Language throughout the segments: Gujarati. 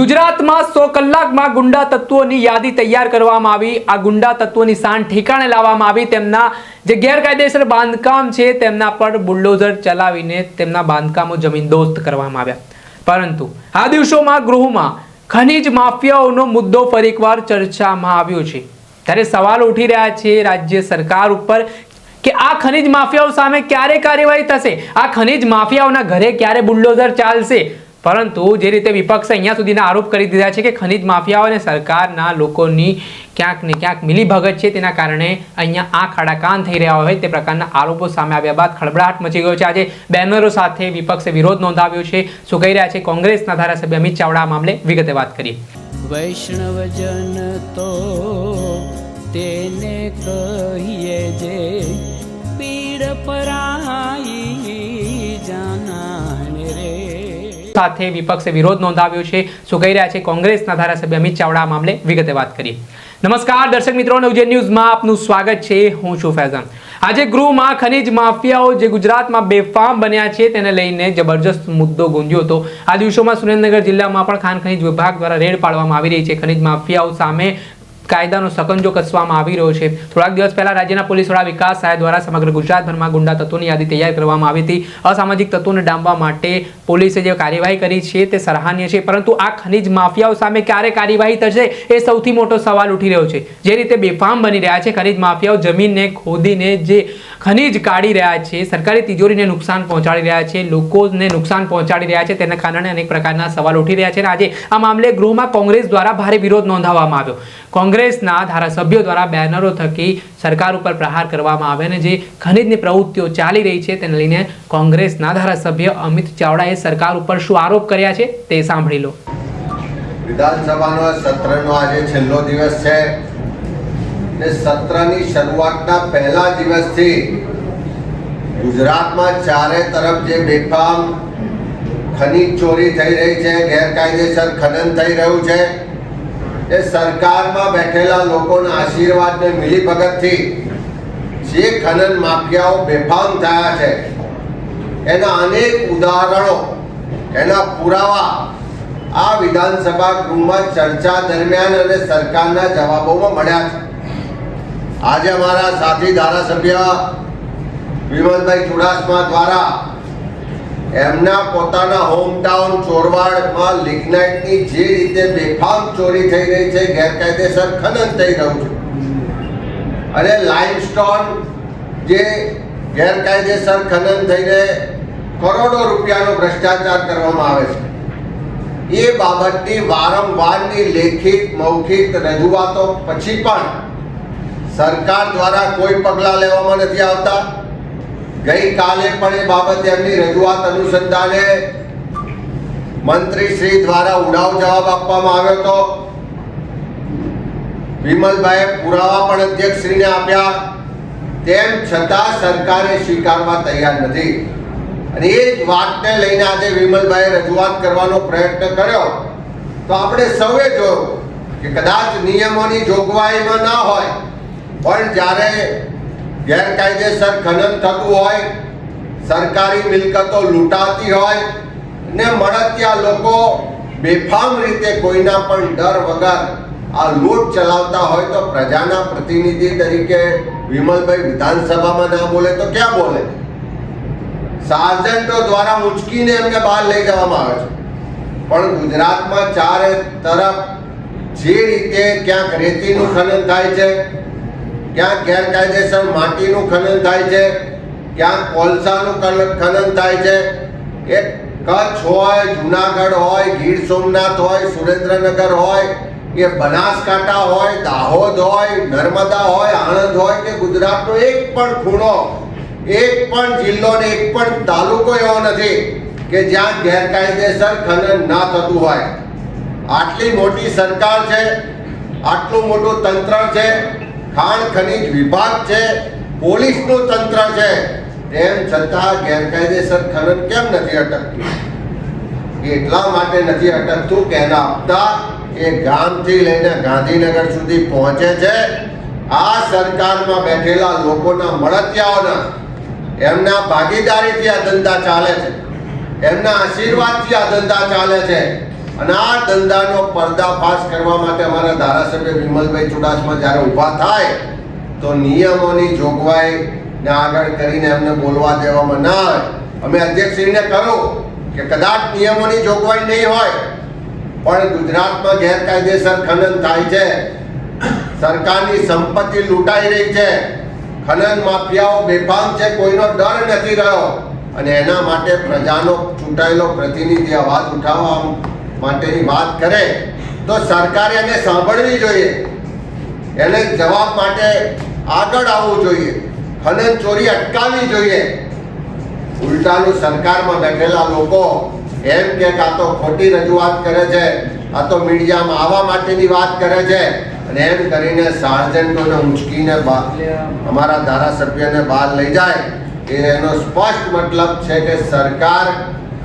ગુજરાતમાં સો કલાકમાં ગુંડા તત્વોની યાદી તૈયાર કરવામાં આવી. આ ગુંડા તત્વોની શાન ઠેકાણે લાવવામાં આવી. તેમના જે ગેરકાયદેસર બાંધકામ છે, તેમના પર બુલડોઝર ચલાવીને તેમના બાંધકામો જમીનદોસ્ત કરવામાં આવ્યા. પરંતુ આ દિવસોમાં ગૃહમાં ખનીજ માફિયાઓનો મુદ્દો ફરી ચર્ચામાં આવ્યો છે. ત્યારે સવાલ ઉઠી રહ્યા છે રાજ્ય સરકાર ઉપર કે આ ખનીજ માફિયાઓ સામે ક્યારે કાર્યવાહી થશે? આ ખનીજ માફિયાઓના ઘરે ક્યારે બુલડોઝર ચાલશે? પરંતુ જે રીતે વિપક્ષે અહીંયા સુધીના આરોપ કરી દીધા છે કે ખનીજ માફિયાઓ અને સરકારના લોકોની ક્યાંક ને ક્યાંક મિલીભગત છે, તેના કારણે અહીંયા આ ખાડાકાન થઈ રહ્યા હોય તે પ્રકારના આરોપો સામે આવ્યા બાદ ખળબળાટ મચી ગયો છે. આજે બેનરો સાથે વિપક્ષે વિરોધ નોંધાવ્યો છે. શું કહી રહ્યા છે કોંગ્રેસના ધારાસભ્ય અમિત ચાવડા આ મામલે? વિગતે વાત કરીએ. વૈષ્ણવજન તો તેને કહીએ જે પીડ પરાઈ સાથે વિપક્ષે વિરોધ નોંધાવ્યો છે. શું કહી રહ્યા છે કોંગ્રેસના ધારાસભ્ય અમિત ચાવડા આ મામલે? વિગતે વાત કરીએ. નમસ્કાર, દર્શક મિત્રો, નવજે ન્યૂઝમાં આપનું સ્વાગત છે. હું છું ફૈઝાન. આજે ગૃહમાં ખનીજ માફિયાઓ જે ગુજરાતમાં બેફામ બન્યા છે તેને લઈને જબરજસ્ત મુદ્દો ગુંજ્યો હતો. આ દિવસોમાં સુરેન્દ્રનગર જિલ્લામાં પણ ખાન ખનીજ વિભાગ દ્વારા રેડ પાડવામાં આવી રહી છે. ખનીજ માફિયાઓ સામે કાયદાનો સકંજો કસવામાં આવી રહ્યો છે. થોડાક દિવસ પહેલા રાજ્યના પોલીસ વડા વિકાસ સહાય દ્વારા સમગ્ર ગુજરાતભરમાં ગુંડા તત્વોની યાદી તૈયાર કરવામાં આવી હતી. અસામાજિક તત્વોને ડામવા માટે પોલીસે જે કાર્યવાહી કરી છે તે સરાહનીય છે. પરંતુ આ ખનીજ માફિયાઓ સામે ક્યારે કાર્યવાહી થશે એ સૌથી મોટો સવાલ ઉઠી રહ્યો છે. જે રીતે બેફામ બની રહ્યા છે, ખનીજ માફિયાઓ જમીનને ખોદીને જે ખનીજ કાઢી રહ્યા છે, સરકારી તિજોરીને નુકસાન પહોંચાડી રહ્યા છે, લોકોને નુકસાન પહોંચાડી રહ્યા છે, તેના કારણે અનેક પ્રકારના સવાલ ઉઠી રહ્યા છે અને આજે આ મામલે ગૃહમાં કોંગ્રેસ દ્વારા ભારે વિરોધ નોંધાવવામાં આવ્યો. કોંગ્રેસના ધારાસભ્યો દ્વારા બેનરો થકી સરકાર ઉપર પ્રહાર કરવામાં આવે અને જે ખનીજની પ્રવૃત્તિઓ ચાલી રહી છે, તેને લઈને કોંગ્રેસના ધારાસભ્ય અમિત ચાવડાએ સરકાર ઉપર શું આરોપ કર્યા છે, તે સાંભળી લો. વિધાનસભાનો સત્રનો આજે છેલ્લો દિવસ છે. ને સત્રની શરૂઆતના પહેલા દિવસથી ગુજરાતમાં ચારે તરફ જે બેફામ ખનીજ ચોરી થઈ રહી છે, ગેરકાયદેસર ખનન થઈ રહ્યું છે, એ સરકારમાં બેઠેલા લોકોના આશીર્વાદને મિલીભગતથી જે ખનન માફિયાઓ બેફામ થયા છે, એના અનેક ઉદાહરણો, એના પુરાવા આ વિધાનસભા ગૃહમાં ચર્ચા દરમિયાન અને સરકારના જવાબોમાં મળ્યા છે. આજે અમારા સાથી ધારાસભ્ય વિમલભાઈ ચુડાસમા દ્વારા એમના પોતાના હોમટાઉન ચોરવાડમાં લિગ્નાઇટની જે રીતે બેફામ ચોરી થઈ રહી છે, ગેરકાયદેસર ખનન થઈ રહ્યું છે. અને લાઇમસ્ટોન જે ગેરકાયદેસર ખનન થઈને કરોડો રૂપિયાનો ભ્રષ્ટાચાર કરવામાં આવે છે. એ બાબતની વારંવારની લેખિત મૌખિક રજૂઆતો પછી પણ સરકાર દ્વારા કોઈ પગલાં લેવામાં નથી આવતા. ગઈકાલે પણ એ બાબતે એમની રજૂઆત અનુસંધાને મંત્રી શ્રી દ્વારા ઉડાવ જવાબ આપવામાં આવ્યો હતો. વિમલભાઈએ પુરાવા પણ અધ્યક્ષશ્રીને આપ્યા. તેમ છતાં સરકારે સ્વીકારવા તૈયાર નથી. અને એ જ વાતને લઈને આજે વિમલભાઈએ રજૂઆત કરવાનો પ્રયત્ન કર્યો. તો આપણે સૌએ જોયું કે કદાચ નિયમોની જોગવાઈમાં ના હોય પણ જ્યારે ગેરકાયદેસર ખનન થતું હોય, સરકારી મિલકતો લૂંટાતી હોય ને મળતિયા લોકો બેફામ રીતે કોઈના પણ ડર વગર આ લૂંટ ચલાવતા હોય તો પ્રજાના પ્રતિનિધિ તરીકે વિમલભાઈ વિધાનસભામાં ના બોલે તો ક્યાં બોલે? સાર્જન્ટો દ્વારા ઉંચકીને એમને બહાર લઈ જવામાં આવે છે. પણ ગુજરાતમાં ચારે તરફ જે રીતે ક્યાંક રેતીનું ખનન થાય છે ક્યાંક ગેરકાયદેસર માટીનું ખનન થાય છે? ક્યાંક કોલસાનું ખનન ખનન થાય છે? એ કચ્છ હોય, જુનાગઢ હોય, ગીર સોમનાથ હોય, સુરેન્દ્રનગર હોય કે બનાસકાંઠા હોય, દાહોદ હોય, નર્મદા હોય, આણંદ હોય કે ગુજરાતનો એક પણ ખૂણો, એક પણ જિલ્લો ને એક પણ તાલુકો એવો નથી કે જ્યાં ગેરકાયદેસર ખનન ના થતું હોય. આટલી મોટી સરકાર છે, આટલું મોટું તંત્ર છે ખાણ ખનીજ વિભાગ છે, પોલીસનું તંત્ર છે. તેમ છતાં ગેરકાયદેસર ખનન કેમ નથી અટકતું? એટલા માટે નથી અટકતું કે એના હપ્તા એ ગામથી લઈને ગાંધીનગર સુધી પહોંચે છે. આ સરકારમાં બેઠેલા લોકોના મળતિયાઓના એમના ભાગીદારીથી આ ધંધા ચાલે છે. એમના આશીર્વાદથી આ ધંધા ચાલે છે. અને આ ધંધાનો પર્દાફાશ કરવા માટે અમારા ધારાસભ્ય વિમલભાઈ ચુડાસમા જ્યારે ઊભા થાય, તો નિયમોની જોગવાઈ ને આગળ કરીને એમને બોલવા દેવામાં ના આવે. અમે અધ્યક્ષશ્રીને કહ્યું કે કદાચ નિયમોની જોગવાઈ નહીં હોય, પણ ગુજરાતમાં ગેરકાયદેસર ખનન થાય છે. સરકારની સંપત્તિ લૂંટાઈ રહી છે. ખનન માફિયાઓ બેફામ છે, કોઈનો ડર નથી રહ્યો. અને એના માટે પ્રજાનો ચૂંટાયેલો પ્રતિનિધિ અવાજ ઉઠાવવા માટેની વાત કરે તો સરકારે એને સાંભળવી જોઈએ. એને જવાબ માટે આગળ આવવું જોઈએ. ખનન ચોરી અટકાવવી જોઈએ. ઉલટાનું સરકારમાં બેઠેલા લોકો એમ કે આ તો ખોટી રજૂઆત કરે છે. આ તો મીડિયામાં આવવા માટેની વાત કરે છે. અને એમ કરીને સાર્જન્ટોને ઉંચકીને અમારા ધારાસભ્યને બહાર લઈ જાય. એનો સ્પષ્ટ મતલબ છે કે સરકાર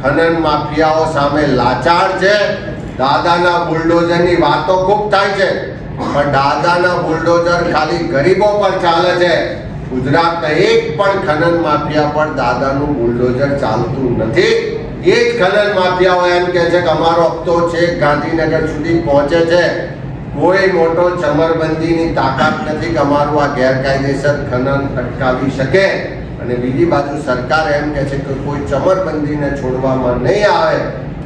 ખનન માફિયાઓ સામે લાચાર છે. દાદાના બુલડોઝરની વાતો ખૂબ થાય છે. પણ દાદાના બુલડોઝર ખાલી ગરીબો પર ચાલે છે. ગુજરાતના એક પણ ખનન માફિયા પર દાદાનું બુલડોઝર ચાલતું નથી. એ જ ખનન માફિયાઓ એમ કહે છે કે અમારો હપ્તો છે, ગાંધીનગર સુધી પહોંચે છે. કોઈ મોટો ચમરબંધીની તાકાત નથી કે અમારું આ ગેરકાયદેસર ખનન અટકાવી શકે. અને બીજી બાજુ સરકાર એમ કહે છે કે કોઈ ચમરબંધીને છોડવામાં નહીં આવે,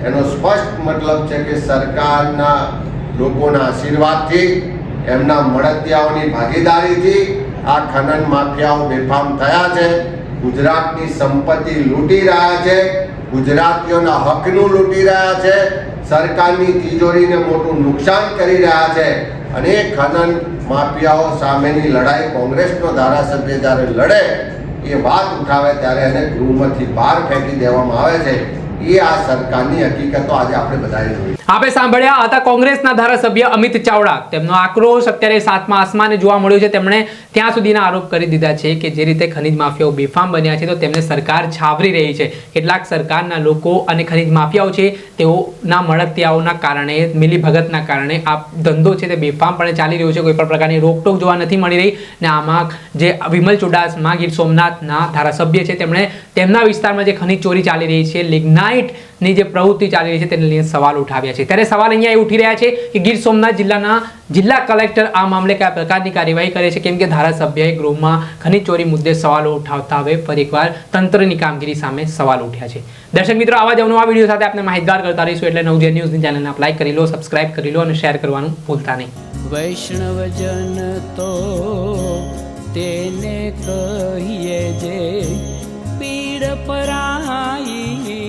એનો સ્પષ્ટ મતલબ છે કે સરકારના લોકોના આશીર્વાદથી, એમના મળતિયાઓની ભાગીદારીથી આ ખનન માફિયાઓ બેફામ થયા છે, ગુજરાતની સંપત્તિ લૂંટી રહ્યા છે, ગુજરાતીઓના હકનું લૂંટી રહ્યા છે, સરકારની તિજોરીને મોટું નુકસાન કરી રહ્યા છે અને ખનન માફિયાઓ સામેની લડાઈ કોંગ્રેસનો ધારાસભ્ય જ્યારે લડે એ વાત ઉઠાવે ત્યારે એને ગૃહમાંથી બહાર ફેંકી દેવામાં આવે છે. એ આ સરકારની હકીકતો આજે આપણે બધાએ જોઈ. આપણે સાંભળ્યા હતા કોંગ્રેસના ધારાસભ્ય અમિત ચાવડા. તેમનો આક્રોશ અત્યારે સાતમા આસમાને જોવા મળ્યો છે. તેમણે ત્યાં સુધીના આરોપ કરી દીધા છે કે જે રીતે ખનીજ માફિયાઓ બેફામ બન્યા છે, તો તેમને સરકાર છાવરી રહી છે. કેટલાક સરકારના લોકો અને ખનીજ માફિયાઓ છે, તેઓના મળતિયાઓના કારણે, મિલીભગતના કારણે આ ધંધો છે તે બેફામપણે ચાલી રહ્યો છે. કોઈ પણ પ્રકારની રોકટોક જોવા નથી મળી રહી. ને આમાં જે વિમલ ચુડાસમા ગીર સોમનાથના ધારાસભ્ય છે, તેમણે તેમના વિસ્તારમાં જે ખનીજ ચોરી ચાલી રહી છે લિગ્નાઇટની જે પ્રવૃત્તિ ચાલી રહી છે તેને લઈને સવાલ ઉઠાવ્યા છે. ત્યારે સવાલ અહીંયા એ ઉઠી રહ્યા છે કે ગીર સોમનાથ જિલ્લાના જિલ્લા કલેક્ટર આ મામલે કયા પ્રકારની કાર્યવાહી કરે છે? કેમ કે ધારાસભ્યએ ગૃહમાં ખનીજ ચોરી મુદ્દે સવાલો ઉઠાવતા હવે ફરી એકવાર તંત્રની કામગીરી સામે સવાલ ઉઠ્યા છે. દર્શક મિત્રો, આવા જ અવનવા વીડિયો સાથે આપણે માહિતગાર કરતા રહીશું એટલે નવજે ન્યૂઝની ચેનલને આપ લાઈક કરી લો સબસ્ક્રાઇબ કરી લો અને શેર કરવાનું ભૂલતા નહીં. વૈષ્ણવજન તો તેને કહીએ જે પીડ પરાઈ